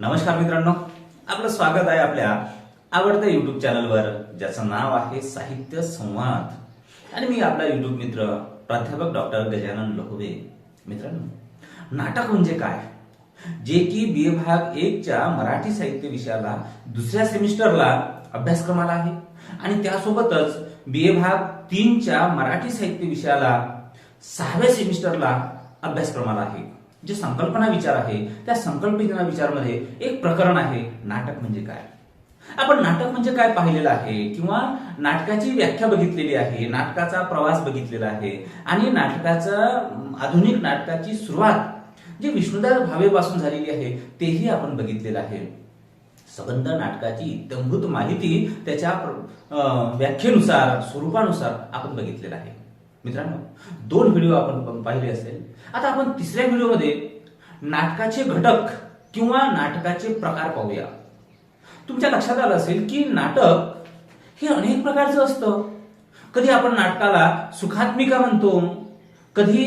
नमस्कार मित्रांनो. आपलं स्वागत आहे आपल्या आवडत्या युट्यूब चॅनलवर ज्याचं नाव आहे साहित्य संवाद. आणि मी आपला युट्यूब मित्र प्राध्यापक डॉक्टर गजानन लोहवे. मित्रांनो नाटक म्हणजे काय? जे की बी ए भाग एकच्या मराठी साहित्य विषयाला दुसऱ्या सेमिस्टरला अभ्यासक्रमाला आहे. आणि त्यासोबतच बी ए भाग तीनच्या मराठी साहित्य विषयाला सहाव्या सेमिस्टरला अभ्यासक्रमाला आहे. जे संकल्पना विचार आहे त्या संकल्पना विचारमध्ये एक प्रकरण आहे नाटक म्हणजे काय? आपण नाटक म्हणजे काय पाहिलेलं आहे? किंवा नाटकाची व्याख्या बघितलेली आहे नाटकाचा प्रवास बघितलेला आहे आणि नाटकाचा आधुनिक नाटकाची सुरुवात जी विष्णुदास भावेपासून झालेली आहे तेही आपण बघितलेलं आहे. सबंध नाटकाची इत्यंभूत माहिती त्याच्या व्याख्येनुसार स्वरूपानुसार आपण बघितलेलं आहे. मित्रांनो दोन व्हिडिओ आपण पाहिले असेल. आता आपण तिसऱ्या व्हिडिओमध्ये नाटकाचे घटक किंवा नाटकाचे प्रकार पाहूया. तुमच्या लक्षात आलं असेल की नाटक हे अनेक प्रकारचं असतं. कधी आपण नाटकाला सुखात्मिका म्हणतो कधी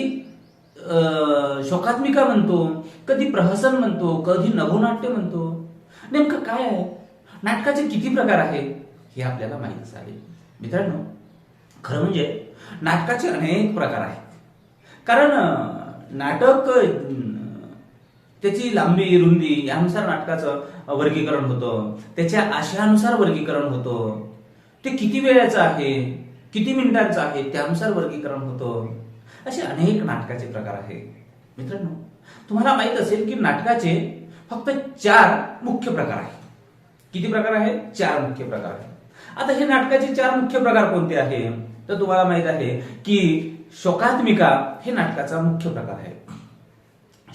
शोकात्मिका म्हणतो कधी प्रहसन म्हणतो कधी नभोनाट्य म्हणतो. नेमकं काय आहे? नाटकाचे किती प्रकार आहे हे आपल्याला माहीत झाले. मित्रांनो खरं म्हणजे नाटकाचे अनेक प्रकार आहेत. कारण नाटक त्याची लांबी रुंदी यानुसार नाटकाचं वर्गीकरण होतं. त्याच्या आशयानुसार वर्गीकरण होतं. ते किती वेळाचं आहे? किती मिनिटांचं आहे? त्यानुसार वर्गीकरण होतं. असे अनेक नाटकाचे प्रकार आहेत. मित्रांनो तुम्हाला माहीत असेल की नाटकाचे फक्त चार मुख्य प्रकार आहेत. किती प्रकार आहेत? चार मुख्य प्रकार आहेत. आता हे नाटकाचे चार मुख्य प्रकार कोणते आहेत? तर तुम्हाला माहीत आहे की शोकात्मिका हे नाटकाचा मुख्य प्रकार आहे.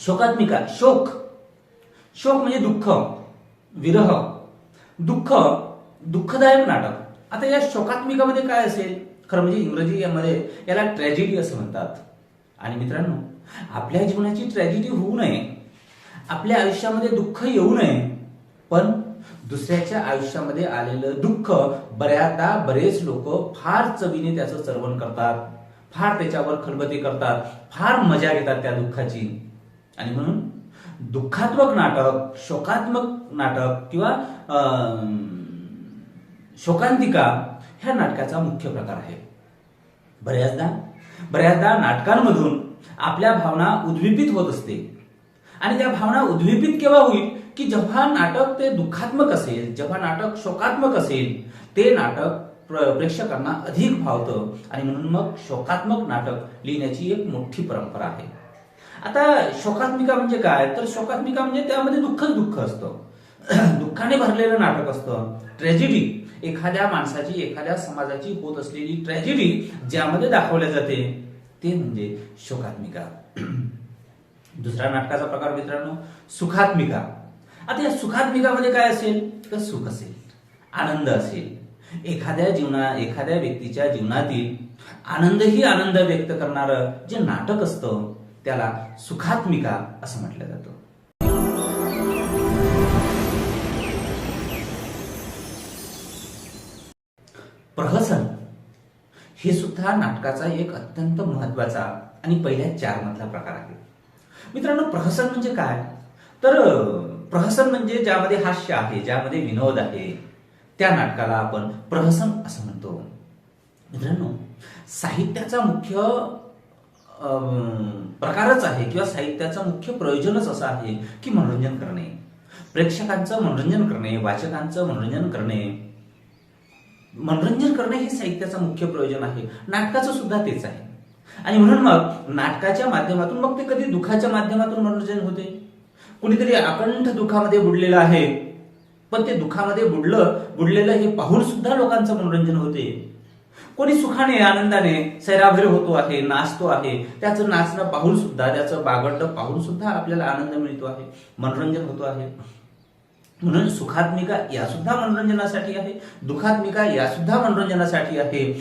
शोकात्मिका शोक. शोक म्हणजे दुःख विरह. दुःख दुःखदायक नाटक. आता या शोकात्मिकामध्ये काय असेल? खरं म्हणजे इंग्रजी यामध्ये याला ट्रॅजेडी असं म्हणतात. आणि मित्रांनो आपल्या जीवनाची ट्रॅजेडी होऊ नये. आपल्या आयुष्यामध्ये दुःख येऊ नये. पण दुसऱ्याच्या आयुष्यामध्ये आलेलं दुःख बऱ्याचदा बरेच लोक फार चवीने त्याचं सर्वण करतात. फार त्याच्यावर खलबती करतात. फार मजा घेतात त्या दुःखाची. आणि म्हणून दुःखात्मक नाटक शोकात्मक नाटक किंवा शोकांतिका ह्या नाटकाचा मुख्य प्रकार आहे. बऱ्याचदा बऱ्याचदा नाटकांमधून आपल्या भावना उद्विपित होत असते. आणि त्या भावना उद्विपित केव्हा होईल? की जेव्हा नाटक ते दुःखात्मक असेल जेव्हा नाटक शोकात्मक असेल ते नाटक प्र- प्रेक्षकांना अधिक भावतं. आणि म्हणून मग शोकात्मक नाटक लिहिण्याची एक मोठी परंपरा आहे. आता शोकात्मिका म्हणजे काय? तर शोकात्मिका म्हणजे त्यामध्ये दुःखच दुःख असतं. दुःखाने भरलेलं नाटक असतं. ट्रॅजेडी एखाद्या माणसाची एखाद्या समाजाची होत असलेली ट्रॅजेडी ज्यामध्ये दाखवल्या जाते ते म्हणजे शोकात्मिका. दुसऱ्या नाटकाचा प्रकार मित्रांनो सुखात्मिका. आता या सुखात्मिकामध्ये काय असेल? तर सुख असेल. आनंद असेल. एखाद्या जीवना एखाद्या व्यक्तीच्या जीवनातील आनंदही आनंद व्यक्त करणारं जे नाटक असतं त्याला सुखात्मिका असं म्हटलं जातं. प्रहसन हे सुद्धा नाटकाचा एक अत्यंत महत्त्वाचा आणि पहिल्या चार मधला प्रकार आहे. मित्रांनो प्रहसन म्हणजे काय? तर प्रहसन म्हणजे ज्यामध्ये हास्य आहे ज्यामध्ये विनोद आहे त्या नाटकाला आपण प्रहसन असं म्हणतो. मित्रांनो साहित्याचा मुख्य प्रकारच आहे किंवा साहित्याचं मुख्य प्रयोजनच असं आहे की मनोरंजन करणे. प्रेक्षकांचं मनोरंजन करणे वाचकांचं मनोरंजन करणे. मनोरंजन करणे हे साहित्याचं मुख्य प्रयोजन आहे. नाटकाचं सुद्धा तेच आहे. आणि म्हणून मग नाटकाच्या माध्यमातून मग ते कधी दुःखाच्या माध्यमातून मनोरंजन होते? कुणीतरी अकंठ दुःखामध्ये बुडलेलं आहे. पण ते दुःखामध्ये बुडलं बुडलेलं हे पाहून सुद्धा लोकांचं मनोरंजन होते. कोणी सुखाने आनंदाने सैराभर होतो आहे नाचतो आहे त्याचं नाचणं पाहून सुद्धा त्याचं बागडणं पाहून सुद्धा आपल्याला आनंद मिळतो आहे मनोरंजन होतो आहे. म्हणून सुखात्मिका या सुद्धा मनोरंजनासाठी आहे दुखात्मिका या सुद्धा मनोरंजनासाठी आहे.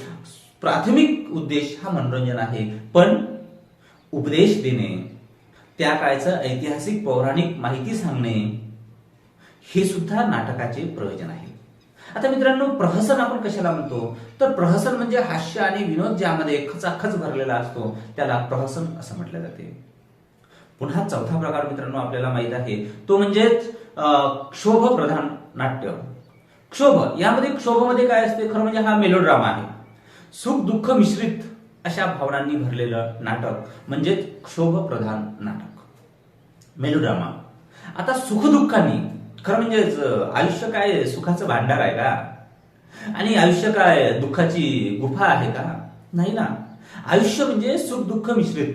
प्राथमिक उद्देश हा मनोरंजन आहे. पण उपदेश देणे त्या काळचं ऐतिहासिक पौराणिक माहिती सांगणे हे सुद्धा नाटकाचे प्रयोजन आहे. आता मित्रांनो प्रहसन आपण कशाला म्हणतो? तर प्रहसन म्हणजे हास्य आणि विनोद ज्यामध्ये खचाखच भरलेला असतो त्याला प्रहसन असं म्हटलं जाते. पुन्हा चौथा प्रकार मित्रांनो आपल्याला माहीत आहे तो म्हणजेच क्षोभ प्रधान नाट्य. क्षोभ यामध्ये क्षोभमध्ये काय असते? खरं म्हणजे हा मेलोड्रामा आहे. सुख दुःख मिश्रित अशा भावनांनी भरलेलं नाटक म्हणजेच क्षोभप्रधान नाटक. मेलोड्रामा आता सुखदुःखांनी खरं म्हणजेच आयुष्य काय सुखाचं भांडार आहे का? आणि आयुष्य काय दुःखाची गुफा आहे का? नाही ना. आयुष्य म्हणजे सुख दुःख मिश्रित.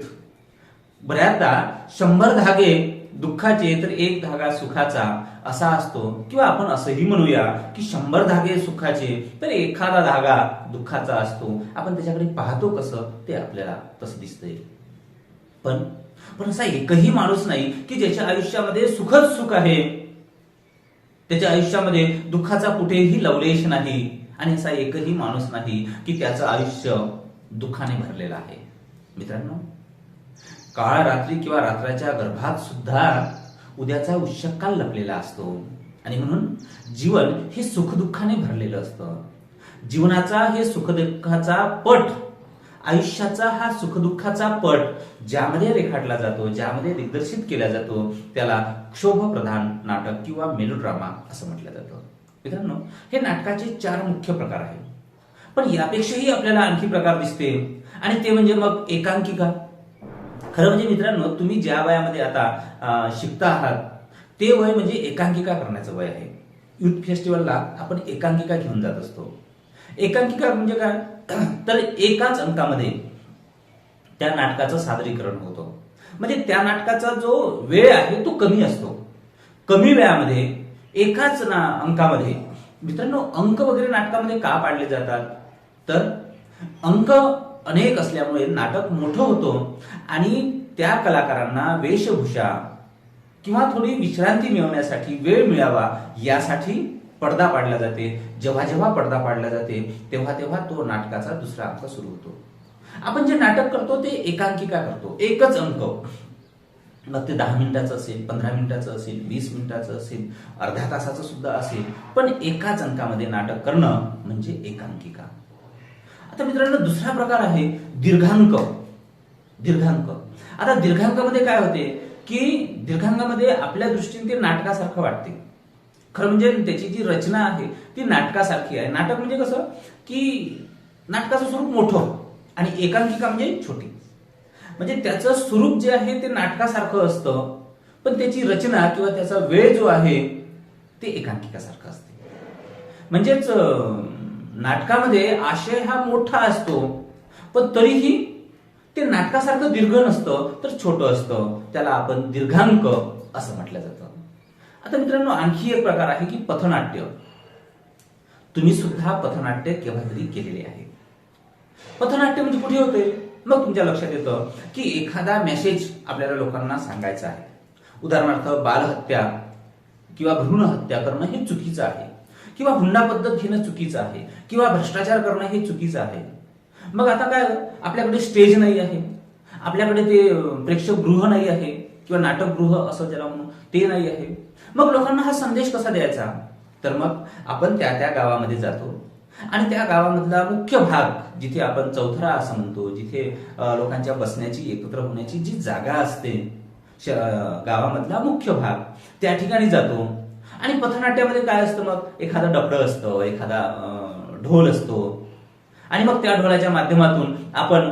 बऱ्याचदा शंभर धागे दुःखाचे तर एक धागा सुखाचा असा असतो. किंवा आपण असंही म्हणूया की शंभर धागे सुखाचे तर एखादा धागा दुःखाचा असतो. आपण त्याच्याकडे पाहतो कसं? ते आपल्याला तसं दिसतंय. पण पण असा एकही माणूस नाही की ज्याच्या आयुष्यामध्ये सुखच सुख आहे. त्याच्या आयुष्यामध्ये दुःखाचा कुठेही लवलेश नाही. आणि असा एकही माणूस नाही की त्याचं आयुष्य दुःखाने भरलेलं आहे. मित्रांनो काळ रात्री किंवा रात्राच्या गर्भात सुद्धा उद्याचा उच्चकाल लपलेला असतो. आणि म्हणून जीवन हे सुखदुःखाने भरलेलं असतं. जीवनाचा हे सुखदुःखाचा पट आयुष्याचा हा सुखदुःखाचा पट ज्यामध्ये रेखाटला जातो ज्यामध्ये दिग्दर्शित केला जातो त्याला क्षोभप्रधान नाटक किंवा मेलोड्रामा असं म्हटलं जातं. मित्रांनो हे नाटकाचे चार मुख्य प्रकार आहेत. पण यापेक्षाही आपल्याला आणखी प्रकार दिसते आणि ते म्हणजे मग एकांकिका. खरं म्हणजे मित्रांनो तुम्ही ज्या वयामध्ये आता शिकता आहात ते वय म्हणजे एकांकिका करण्याचं वय आहे. युथ फेस्टिवलला आपण एकांकिका घेऊन जात असतो. एकांकिका म्हणजे काय? तर एकाच अंकामध्ये त्या नाटकाचं सादरीकरण होतं. म्हणजे त्या नाटकाचा जो वेळ आहे तो कमी असतो. कमी वेळामध्ये एकाच ना अंकामध्ये मित्रांनो अंक वगैरे नाटकामध्ये का पाडले जातात? तर अंक अनेक असल्यामुळे नाटक मोठं होतं. आणि त्या कलाकारांना वेशभूषा किंवा थोडी विश्रांती मिळवण्यासाठी वेळ मिळावा यासाठी पडदा पाडला जाते. जेव्हा जेव्हा पडदा पाडला जाते तेव्हा तेव्हा तो नाटकाचा दुसरा अंक सुरू होतो. आपण जे नाटक करतो ते एकांकिका करतो. एकच अंक. मग ते दहा मिनिटाचं असेल पंधरा मिनिटाचं असेल वीस मिनिटाचं असेल अर्ध्या तासाचं सुद्धा असेल. पण एकाच अंकामध्ये नाटक करणं म्हणजे एकांकिका. आता मित्रांनो दुसरा प्रकार आहे दीर्घांक. दीर्घांक. आता दीर्घांकामध्ये काय होते? की दीर्घांकामध्ये आपल्या दृष्टीने ते नाटकासारखं वाटते. खरं म्हणजे त्याची जी रचना आहे ती नाटकासारखी आहे. नाटक म्हणजे कसं? की नाटकाचं स्वरूप मोठं आणि एकांकिका म्हणजे छोटी. म्हणजे त्याचं स्वरूप जे आहे ते नाटकासारखं असतं पण त्याची रचना किंवा त्याचा वेळ जो आहे ते एकांकिकासारखं असते. म्हणजेच नाटकामध्ये आशय हा मोठा असतो पण तरीही ते नाटकासारखं दीर्घ नसतं तर छोटं असतं. त्याला आपण दीर्घांक असं म्हटलं जातं. आता मित्रांनो आणखी एक प्रकार आहे की पथनाट्य. तुम्ही सुद्धा पथनाट्य केव्हा तरी केलेले आहे. पथनाट्य म्हणजे कुठे होते? मग तुमच्या लक्षात येतं की एखादा मेसेज आपल्याला लोकांना सांगायचा आहे. उदाहरणार्थ बालहत्या किंवा भ्रूण हत्या करणं हे चुकीचं आहे. किंवा हुंडा पद्धत घेणं चुकीचं आहे किंवा भ्रष्टाचार करणं हे चुकीचं आहे. मग आता काय आपल्याकडे स्टेज नाही आहे. आपल्याकडे ते प्रेक्षक प्रेक्षकगृह नाही आहे किंवा नाटकगृह असं ज्याला म्हणून ते नाही आहे. मग लोकांना हा संदेश कसा द्यायचा? तर मग आपण त्या त्या गावामध्ये जातो. आणि त्या गावामधला मुख्य भाग जिथे आपण चौथरा असं म्हणतो जिथे लोकांच्या बसण्याची एकत्र होण्याची जी जागा असते श- गावामधला मुख्य भाग त्या ठिकाणी जातो. आणि पथनाट्यामध्ये काय असतं मग? एखादा डबडं असतं एखादा ढोल असतो. आणि मग त्या ढोलाच्या माध्यमातून आपण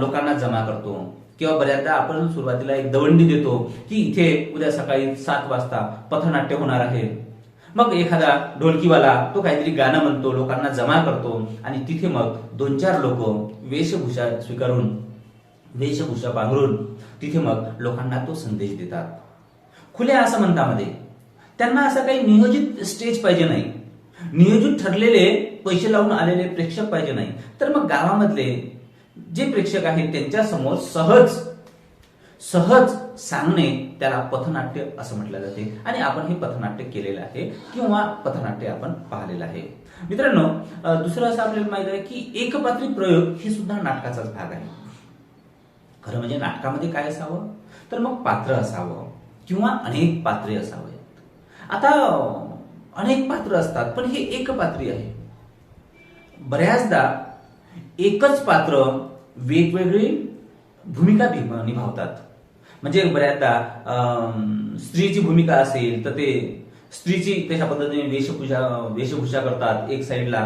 लोकांना जमा करतो. किंवा बऱ्याचदा आपण सुरुवातीला एक दवंडी देतो की इथे उद्या सकाळी सात वाजता पथनाट्य होणार आहे. मग एखादा ढोलकीवाला तो काहीतरी गाणं म्हणतो लोकांना जमा करतो आणि तिथे मग दोन चार लोक वेशभूषा स्वीकारून वेशभूषा पांघरून तिथे मग लोकांना तो संदेश देतात. खुल्या असं म्हणतामध्ये त्यांना असं काही नियोजित स्टेज पाहिजे नाही. नियोजित ठरलेले पैसे लावून आलेले प्रेक्षक पाहिजे नाही. तर मग गावामधले जे प्रेक्षक आहेत त्यांच्यासमोर सहज सहज सांगणे त्याला पथनाट्य असं म्हटलं जाते. आणि आपण हे पथनाट्य केलेलं आहे किंवा पथनाट्य आपण पाहिलेलं आहे. मित्रांनो दुसरं असं आपल्याला माहीत आहे की एकपात्री प्रयोग हे सुद्धा नाटकाचाच भाग आहे. खरं म्हणजे नाटकामध्ये काय असावं? तर मग पात्र असावं किंवा अनेक पात्रे असावं आता अनेक पात्र असतात पण हे एक पात्री आहे. बऱ्याचदा एकच पात्र वेगवेगळी भूमिका निभावतात. म्हणजे बऱ्याचदा स्त्रीची भूमिका असेल तर ते स्त्रीची तशा पद्धतीने वेशभूषा वेशभूषा करतात एक साईडला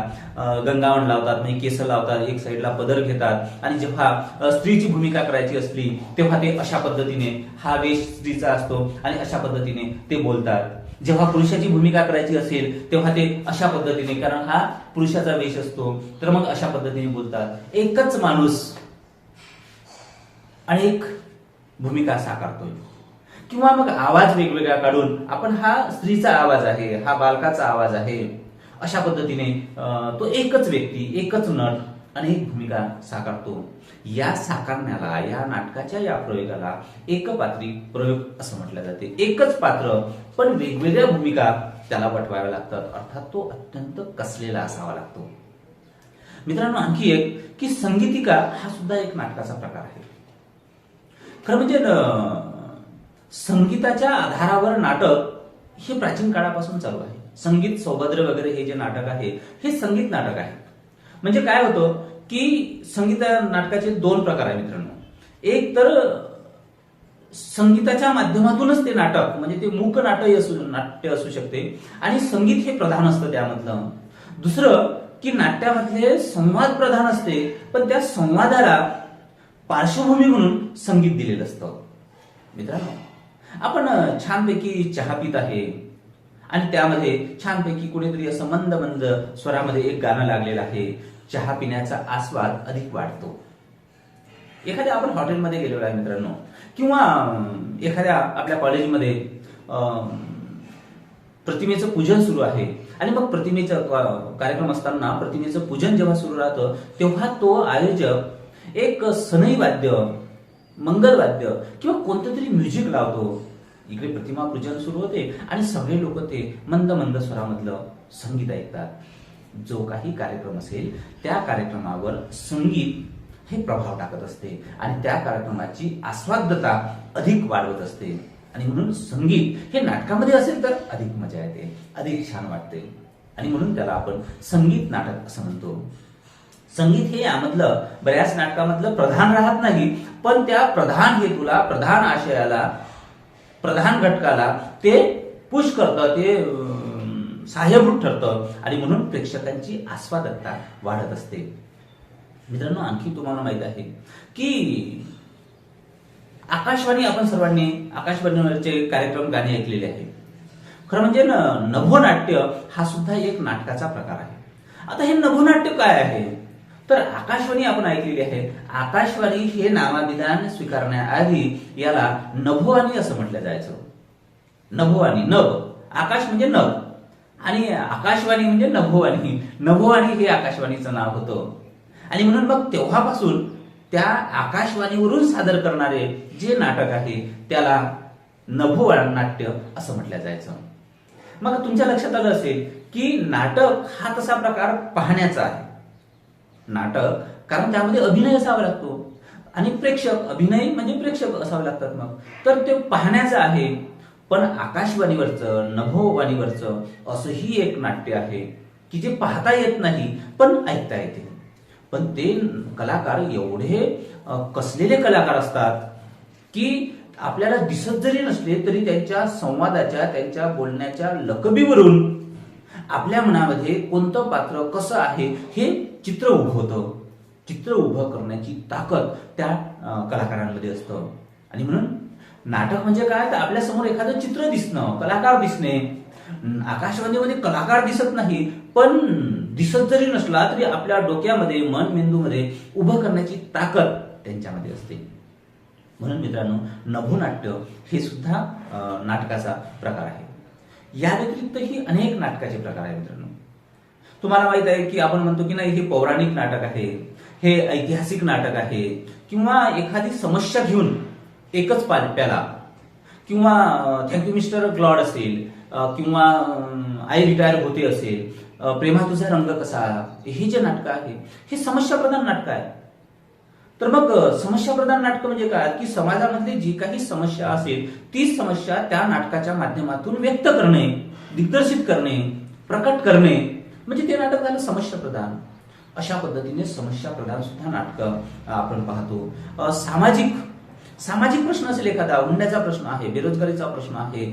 गंगावण लावतात म्हणजे केस लावतात एक साईडला पदर घेतात. आणि जेव्हा स्त्रीची भूमिका करायची असली तेव्हा ते अशा पद्धतीने हा वेश स्त्रीचा असतो आणि अशा पद्धतीने ते बोलतात. जेव्हा पुरुषाची भूमिका करायची असेल तेव्हा ते अशा पद्धतीने कारण हा पुरुषाचा वेश असतो. तर मग अशा पद्धतीने बोलतात. एकच माणूस अनेक भूमिका साकारतोय. किंवा मग आवाज वेगवेगळा काढून आपण हा स्त्रीचा आवाज आहे हा बालकाचा आवाज आहे अशा पद्धतीने तो एकच व्यक्ती एकच नट अनेक भूमिका साकारतो. या साकारण्याला या नाटकाच्या या प्रयोगाला एकपात्री प्रयोग असं म्हटलं जाते. एकच पात्र पण वेगवेगळ्या भूमिका त्याला वटवाव्या लागतात. अर्थात तो अत्यंत कसलेला असावा लागतो. मित्रांनो आणखी एक की संगीतिका हा सुद्धा एक नाटकाचा प्रकार आहे. खरं म्हणजे संगीताच्या आधारावर नाटक हे प्राचीन काळापासून चालू आहे. संगीत सौभद्र वगैरे हे जे नाटक आहे हे संगीत नाटक आहे. म्हणजे काय होतं की संगीत नाटकाचे दोन प्रकार आहे मित्रांनो. एक तर संगीताच्या माध्यमातूनच ते नाटक म्हणजे ते मूक नाटक असू नाट्य असू शकते आणि संगीत हे प्रधान असतं त्यामधलं. दुसरं की नाट्यामधले संवाद प्रधान असते पण त्या संवादाला पार्श्वभूमी म्हणून संगीत दिलेलं असतं. मित्रांनो आपण छानपैकी चहा पित आहे. आणि त्यामध्ये छानपैकी कुणीतरी असं मंद मंद स्वरामध्ये एक गाणं लागलेलं आहे. चहा पिण्याचा आस्वाद अधिक वाढतो. एखाद्या आपण हॉटेलमध्ये गेलेलो आहे मित्रांनो किंवा एखाद्या आपल्या कॉलेजमध्ये प्रतिमेचं पूजन सुरू आहे. आणि मग प्रतिमेचं कार्यक्रम असताना प्रतिमेचं पूजन जेव्हा सुरू राहतं तेव्हा तो आयोजक एक सनई वाद्य मंगलवाद्य किंवा कोणतं तरी म्युझिक लावतो. इकडे प्रतिमा पूजन सुरू होते आणि सगळे लोक ते मंद मंद स्वरामधलं संगीत ऐकतात. जो काही कार्यक्रम असेल त्या कार्यक्रमावर संगीत हे प्रभाव टाकत असते आणि त्या कार्यक्रमाची आस्वाद्यता अधिक वाढवत असते. आणि म्हणून संगीत हे नाटकामध्ये असेल तर अधिक मजा येते अधिक छान वाटते. आणि म्हणून त्याला आपण संगीत नाटक असं म्हणतो. संगीत हे यामधलं बऱ्याच नाटकामधलं प्रधान राहत नाही पण त्या प्रधान हेतूला प्रधान आशयाला प्रधान घटकाला ते पुश करतं ते सहाय्यभूत ठरतं. आणि म्हणून प्रेक्षकांची आस्वादकता वाढत असते. मित्रांनो आणखी तुम्हाला माहीत आहे की आकाशवाणी आपण सर्वांनी आकाशवाणीवरचे कार्यक्रम गाणी ऐकलेले आहे खरं म्हणजे न- नभोनाट्य हा सुद्धा एक नाटकाचा प्रकार आहे. आता हे नभोनाट्य काय आहे? तर आकाशवाणी आपण ऐकलेली आहे. आकाशवाणी हे नामाभिधान स्वीकारण्याआधी याला नभोवाणी असं म्हटलं जायचं. नभोवाणी नभ. आकाश म्हणजे नभ. आणि आकाशवाणी म्हणजे नभोवाणी नभोवाणी हे आकाशवाणीचं नाव होतं. आणि म्हणून मग तेव्हापासून त्या आकाशवाणीवरून सादर करणारे जे नाटक आहे त्याला नभोवाण नाट्य असं म्हटलं जायचं. मग तुमच्या लक्षात आलं असेल की नाटक हा तसा प्रकार पाहण्याचा आहे. नाटक कारण त्यामध्ये अभिनय असावा लागतो. आणि प्रेक्षक अभिनय म्हणजे प्रेक्षक असावे लागतात मग. तर ते पाहण्याचं आहे. पण आकाशवाणीवरचं नभोवाणीवरचं असंही एक नाट्य आहे की जे पाहता येत नाही पण ऐकता येते. पण ते कलाकार एवढे कसलेले कलाकार असतात की आपल्याला दिसत जरी नसले तरी त्यांच्या संवादाच्या त्यांच्या बोलण्याच्या लकबीवरून आपल्या मनामध्ये कोणतं पात्र कसं आहे हे चित्र उभं होतं. चित्र उभं करण्याची ताकद त्या कलाकारांमध्ये असतं. आणि म्हणून नाटक म्हणजे काय? तर आपल्यासमोर एखादं चित्र दिसणं कलाकार दिसणे. आकाशवाणीमध्ये कलाकार दिसत नाही पण दिसत जरी नसला तरी आपल्या डोक्यामध्ये मन मेंदूमध्ये उभं करण्याची ताकद त्यांच्यामध्ये असते. म्हणून मित्रांनो नभोनाट्य हे सुद्धा नाटकाचा प्रकार आहे. या व्यतिरिक्तही अनेक नाटकाचे प्रकार आहेत मित्रांनो. तुम्हाला माहीत आहे की आपण म्हणतो की नाही हे पौराणिक नाटक आहे हे ऐतिहासिक नाटक आहे किंवा एखादी समस्या घेऊन एकच पाल प्याला किंवा थँक्यू मिस्टर ग्लॉड असेल किंवा आई रिटायर होते असेल प्रेमा तुझा रंग कसा? हे जे नाटक आहे हे समस्या प्रधान नाटक आहे. तर मग अ, समस्या प्रधान नाटक म्हणजे काय? की समाजामधली जी काही समस्या असेल ती समस्या त्या नाटकाच्या माध्यमातून व्यक्त करणे दिग्दर्शित करणे प्रकट करणे म्हणजे ते नाटक झालं समस्या प्रधान. अशा पद्धतीने समस्या प्रधान सुद्धा नाटक आपण पाहतो. सामाजिक सामाजिक प्रश्न असेल एखादा हुंड्याचा प्रश्न आहे बेरोजगारीचा प्रश्न आहे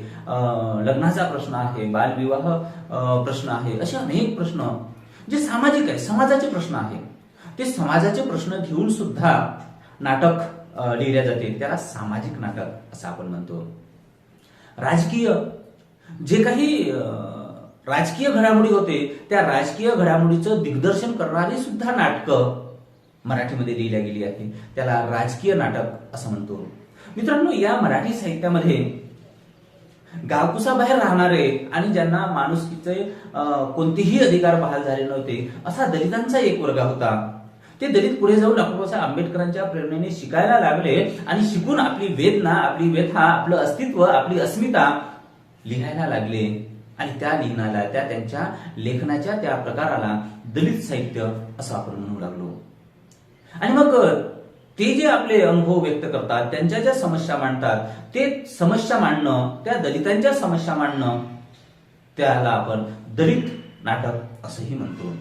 लग्नाचा प्रश्न आहे बालविवाह प्रश्न आहे असे अनेक प्रश्न जे सामाजिक आहे समाजाचे प्रश्न आहे. ते समाजाचे प्रश्न घेऊन सुद्धा नाटक लिहिल्या जाते. त्याला सामाजिक नाटक असं आपण म्हणतो. राजकीय जे काही राजकीय घडामोडी होते त्या राजकीय घडामोडीचं दिग्दर्शन करणारी सुद्धा नाटकं मराठीमध्ये लिहिल्या गेली आहे त्याला राजकीय नाटक असं म्हणतो. मित्रांनो या मराठी साहित्यामध्ये गावकुसाबाहेर राहणारे आणि ज्यांना माणुसकीचे कोणतेही अधिकार बहाल झाले नव्हते असा दलितांचा एक वर्ग होता. ते दलित पुढे जाऊन डॉक्टर बाबासाहेब आंबेडकरांच्या प्रेरणेने शिकायला लागले आणि शिकून आपली वेदना आपली व्यथा आपलं अस्तित्व आपली अस्मिता लिहायला लागले. आणि त्या लिखाणाला त्या त्यांच्या लेखनाच्या त्या प्रकाराला दलित साहित्य असं आपण म्हणू लागलो. आणि मग ते जे आपले अनुभव व्यक्त करतात त्यांच्या ज्या समस्या मांडतात ते समस्या मांडणं त्या दलितांच्या समस्या मांडणं त्याला आपण दलित नाटक असंही म्हणतो.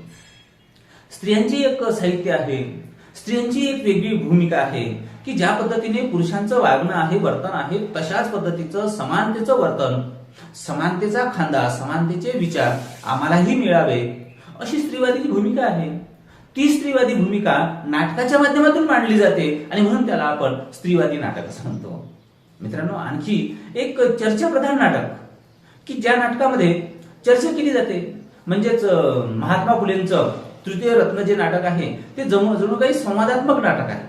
स्त्रियांची एक साहित्य आहे. स्त्रियांची एक वेगळी भूमिका आहे की ज्या पद्धतीने पुरुषांचं वागणं आहे वर्तन आहे तशाच पद्धतीचं समानतेचं वर्तन समानतेचा खांदा समानतेचे विचार आम्हालाही मिळावे. अशी स्त्रीवादीची भूमिका आहे. ती स्त्रीवादी भूमिका नाटकाच्या माध्यमातून मांडली जाते आणि म्हणून त्याला आपण स्त्रीवादी नाटक असं म्हणतो. मित्रांनो आणखी एक चर्चाप्रधान नाटक की ज्या नाटकामध्ये चर्चा केली जाते. म्हणजेच महात्मा फुलेंचं तृतीय रत्न जे नाटक आहे ते जणू जणू काही संवादात्मक नाटक आहे.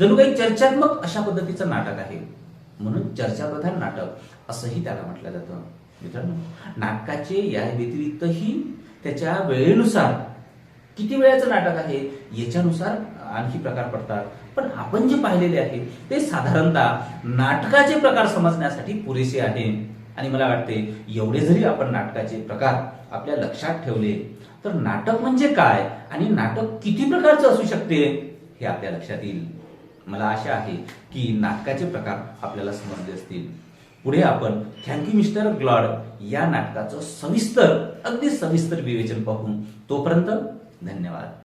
जणू काही चर्चात्मक अशा पद्धतीचं नाटक आहे. म्हणून चर्चाप्रधान नाटक असंही त्याला म्हटलं जातं. मित्रांनो नाटकाचे या व्यतिरिक्तही त्याच्या वेळेनुसार किती वेळाचं नाटक आहे याच्यानुसार आणखी प्रकार पडतात. पण आपण जे पाहिलेले आहे ते साधारणतः नाटकाचे प्रकार समजण्यासाठी पुरेसे आहे. आणि मला वाटते एवढे जरी आपण नाटकाचे प्रकार आपल्या लक्षात ठेवले तर नाटक म्हणजे काय? आणि नाटक किती प्रकारचं असू शकते? हे आपल्या लक्षात येईल. मला आशा आहे की नाटकाचे प्रकार आपल्याला समजले असतील. पुढे आपण थँक्यू मिस्टर ग्लॉड या नाटकाचं सविस्तर अगदी सविस्तर विवेचन पाहू तोपर्यंत धन्यवाद.